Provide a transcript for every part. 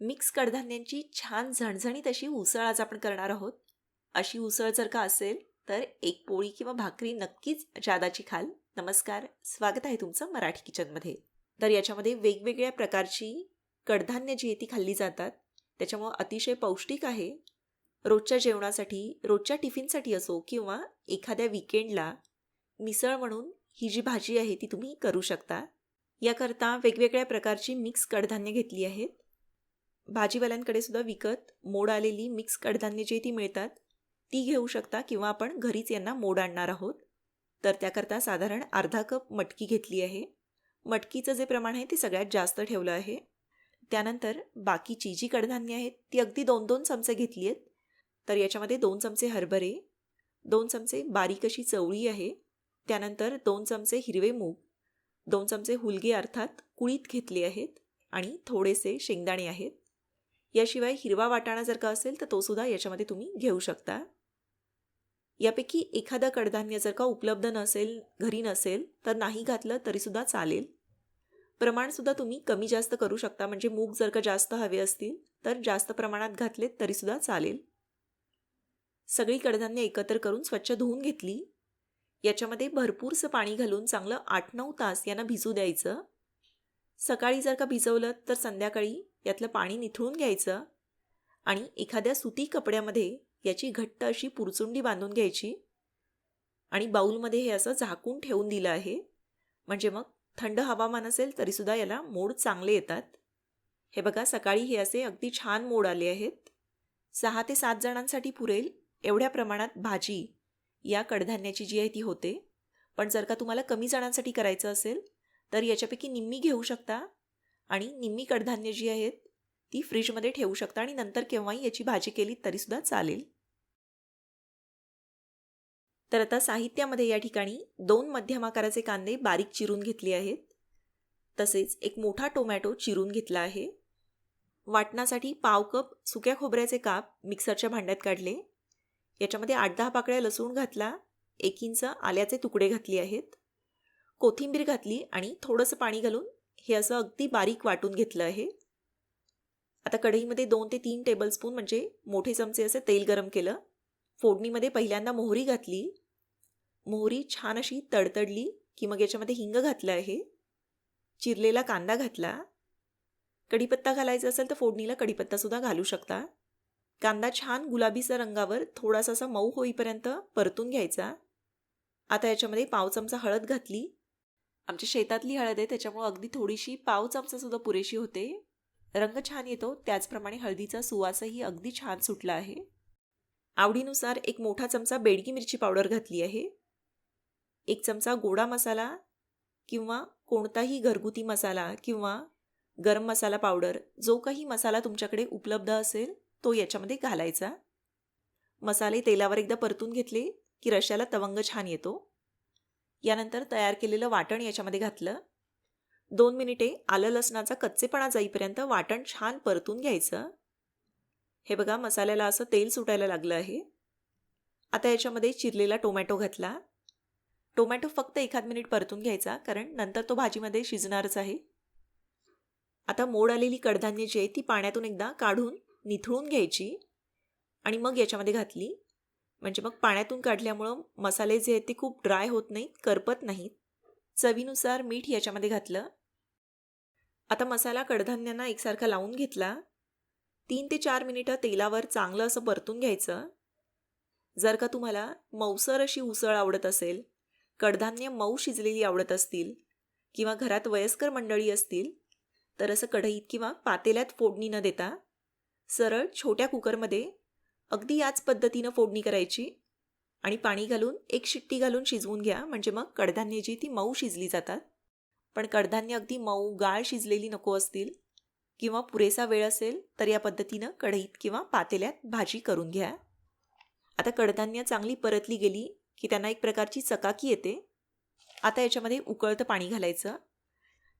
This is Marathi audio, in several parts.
मिक्स कडधान्यांची छान झणझणीत अशी उसळ आज आपण करणार आहोत. अशी उसळ जर का असेल तर एक पोळी किंवा भाकरी नक्कीच जादाची खाल. नमस्कार स्वागत आहे तुमचं मराठी किचनमध्ये. तर याच्यामध्ये वेगवेगळ्या प्रकारची कडधान्य जी आहे ती खाल्ली जातात. त्याच्यामुळं अतिशय पौष्टिक आहे. रोजच्या जेवणासाठी रोजच्या टिफिनसाठी असो किंवा एखाद्या विकेंडला मिसळ म्हणून ही जी भाजी आहे ती तुम्ही करू शकता. याकरता वेगवेगळ्या प्रकारची मिक्स कडधान्य घेतली आहेत. भाजीवाल्यांकडे सुद्धा विकत मोड आलेली मिक्स कडधान्य जी ती मिळतात ती घेऊ शकता किंवा आपण घरीच यांना मोड आणणार आहोत. तर त्याकरता साधारण अर्धा कप मटकी घेतली आहे. मटकीचं जे प्रमाण आहे ते सगळ्यात जास्त ठेवलं आहे. त्यानंतर बाकीची जी कडधान्य आहेत ती अगदी दोन दोन चमचे घेतली आहेत. तर याच्यामध्ये दोन चमचे हरभरे दोन चमचे बारीक अशी चवळी आहे. त्यानंतर दोन चमचे हिरवे मूग दोन चमचे हुलगे अर्थात कुळीत घेतले आहेत आणि थोडेसे शेंगदाणे आहेत. याशिवाय हिरवा वाटाणा जर का असेल तर तो सुद्धा याच्यामध्ये तुम्ही घेऊ शकता. यापैकी एखादं कडधान्य जर का उपलब्ध नसेल घरी नसेल तर नाही घातलं तरीसुद्धा चालेल. प्रमाणसुद्धा तुम्ही कमी जास्त करू शकता म्हणजे मूग जर का जास्त हवे असतील तर जास्त प्रमाणात घातलेत तरीसुद्धा चालेल. सगळी कडधान्य एकत्र करून स्वच्छ धुवून घेतली. याच्यामध्ये भरपूरसं पाणी घालून चांगलं आठ नऊ तास यांना भिजू द्यायचं. सकाळी जर का भिजवलं तर संध्याकाळी यातलं पाणी निथळून घ्यायचं आणि एखाद्या सुती कपड्यामध्ये याची घट्ट अशी पुरचुंडी बांधून घ्यायची आणि बाऊलमध्ये हे असं झाकून ठेवून दिलं आहे. म्हणजे मग थंड हवामान असेल तरीसुद्धा याला मोड चांगले येतात. हे बघा सकाळी हे असे अगदी छान मोड आले आहेत. सहा ते सात जणांसाठी पुरेल एवढ्या प्रमाणात भाजी या कडधान्याची जी आहे ती होते. पण जर का तुम्हाला कमी जणांसाठी करायचं असेल तर याच्यापैकी निम्मी घेऊ शकता. आणि निम्मी कडधान्य जी आहेत ती फ्रीजमध्ये ठेवू शकता आणि नंतर केव्हाही याची भाजी केली तरीसुद्धा चालेल. तर आता साहित्यामध्ये या ठिकाणी दोन मध्यम आकाराचे कांदे बारीक चिरून घेतले आहेत. तसेच एक मोठा टोमॅटो चिरून घेतला आहे. वाटणासाठी पाव कप सुक्या खोबऱ्याचे काप मिक्सरच्या भांड्यात काढले. याच्यामध्ये आठ दहा पाकळ्या लसूण घातला एक इंच आल्याचे तुकडे घातले आहेत. कोथिंबीर घातली आणि थोडंसं पाणी घालून हे असं अगदी बारीक वाटून घेतलं आहे. आता कढईमध्ये दोन ते तीन टेबलस्पून म्हणजे मोठे चमचे असे तेल गरम केलं. फोडणीमध्ये पहिल्यांदा मोहरी घातली. मोहरी छान अशी तडतडली की मग याच्यामध्ये हिंग घातलं आहे. चिरलेला कांदा घातला. कढीपत्ता घालायचा असेल तर फोडणीला कढीपत्तासुद्धा घालू शकता. कांदा छान गुलाबीचा रंगावर थोडासा असा मऊ होईपर्यंत परतून घ्यायचा. आता याच्यामध्ये पाव चमचा हळद घातली. आमच्या शेतातली हळद आहे त्याच्यामुळे अगदी थोडीशी पाव चमचासुद्धा पुरेशी होते. रंग छान येतो त्याचप्रमाणे हळदीचा सुवासही अगदी छान सुटला आहे. आवडीनुसार एक मोठा चमचा बेडगी मिरची पावडर घातली आहे. एक चमचा गोडा मसाला किंवा कोणताही घरगुती मसाला किंवा गरम मसाला पावडर जो काही मसाला तुमच्याकडे उपलब्ध असेल तो याच्यामध्ये घालायचा. मसाले तेलावर एकदा परतून घेतले की रश्याला तवंग छान येतो. यानंतर तयार केलेलं वाटण याच्यामध्ये घातलं. दोन मिनिटे आलं लसणाचा कच्चेपणा जाईपर्यंत वाटण छान परतून घ्यायचं. हे बघा मसाल्याला असं तेल सुटायला लागलं आहे. आता याच्यामध्ये चिरलेला टोमॅटो घातला. टोमॅटो फक्त एखाद मिनिट परतून घ्यायचा कारण नंतर तो भाजीमध्ये शिजणारच आहे. आता मोड आलेली कडधान्य जी आहे ती पाण्यातून एकदा काढून निथळून घ्यायची आणि मग याच्यामध्ये घातली. म्हणजे मग पाण्यातून काढल्यामुळं मसाले जे आहेत ते खूप ड्राय होत नाहीत करपत नाहीत. चवीनुसार मीठ याच्यामध्ये घातलं. आता मसाला कडधान्यांना एकसारखा लावून घेतला. तीन ते चार मिनिटं तेलावर चांगलं असं परतून घ्यायचं. जर का तुम्हाला मऊसर अशी उसळ आवडत असेल कडधान्य मऊ शिजलेली आवडत असतील किंवा घरात वयस्कर मंडळी असतील तर असं कढईत किंवा पातेल्यात फोडणी न देता सरळ छोट्या कुकरमध्ये अगदी याच पद्धतीनं फोडणी करायची आणि पाणी घालून एक शिट्टी घालून शिजवून घ्या. म्हणजे मग कडधान्य जी ती मऊ शिजली जातात. पण कडधान्य अगदी मऊ गाळ शिजलेली नको असतील किंवा पुरेसा वेळ असेल तर या पद्धतीनं कढईत किंवा पातेल्यात भाजी करून घ्या. आता कडधान्य चांगली परतली गेली की त्यांना एक प्रकारची चकाकी येते. आता याच्यामध्ये उकळतं पाणी घालायचं.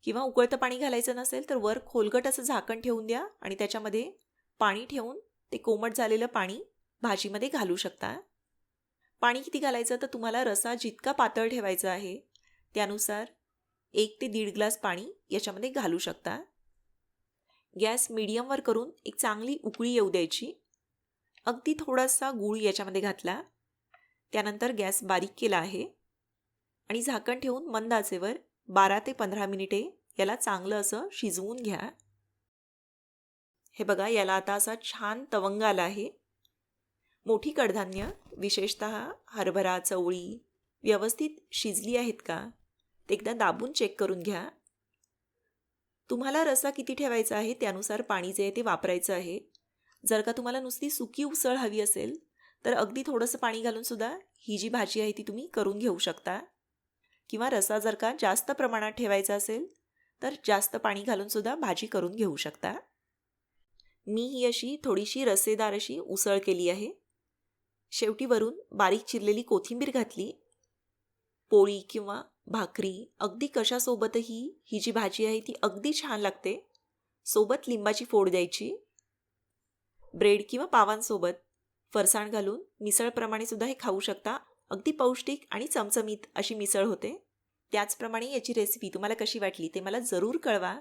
किंवा उकळतं पाणी घालायचं नसेल तर वर खोलगट असं झाकण ठेवून द्या आणि त्याच्यामध्ये पाणी ठेवून ते कोमट झालेलं पाणी भाजीमध्ये घालू शकता. पाणी किती घालायचं? तर तुम्हाला रसा जितका पातळ ठेवायचा आहे त्यानुसार एक ते दीड ग्लास पाणी याच्यामध्ये घालू शकता. गॅस मिडियमवर करून एक चांगली उकळी येऊ द्यायची. अगदी थोडासा गूळ याच्यामध्ये घातला. त्यानंतर गॅस बारीक केला आहे. आणि झाकण ठेवून मंद आचेवर बारा ते पंधरा मिनिटे याला चांगलं असं शिजवून घ्या. हे बघा याला आता असा छान तवंग आला आहे. मोठी कडधान्य विशेषत हरभरा चवळी व्यवस्थित शिजली आहेत का? ते एकदा दाबून चेक करून घ्या. तुम्हाला रसा किती ठेवायचा आहे त्यानुसार पाणी जे आहे ते वापरायचं आहे. जर का तुम्हाला नुसती सुकी उसळ हवी असेल तर अगदी थोडंसं पाणी घालूनसुद्धा ही जी भाजी आहे ती तुम्ही करून घेऊ शकता. किंवा रसा जर का जास्त प्रमाणात ठेवायचा असेल तर जास्त पाणी घालूनसुद्धा भाजी करून घेऊ शकता. मी ही अशी थोडीशी रसेदार अशी उसळ केली आहे. शेवटी वरून बारीक चिरलेली कोथिंबीर घातली. पोळी किंवा भाकरी अगदी कशासोबतही ही जी भाजी आहे ती अगदी छान लागते. सोबत लिंबाची फोड द्यायची. ब्रेड किंवा पावांसोबत फरसाण घालून मिसळप्रमाणे सुद्धा हे खाऊ शकता. अगदी पौष्टिक आणि चमचमीत अशी मिसळ होते. त्याचप्रमाणे याची रेसिपी तुम्हाला कशी वाटली ते मला जरूर कळवा.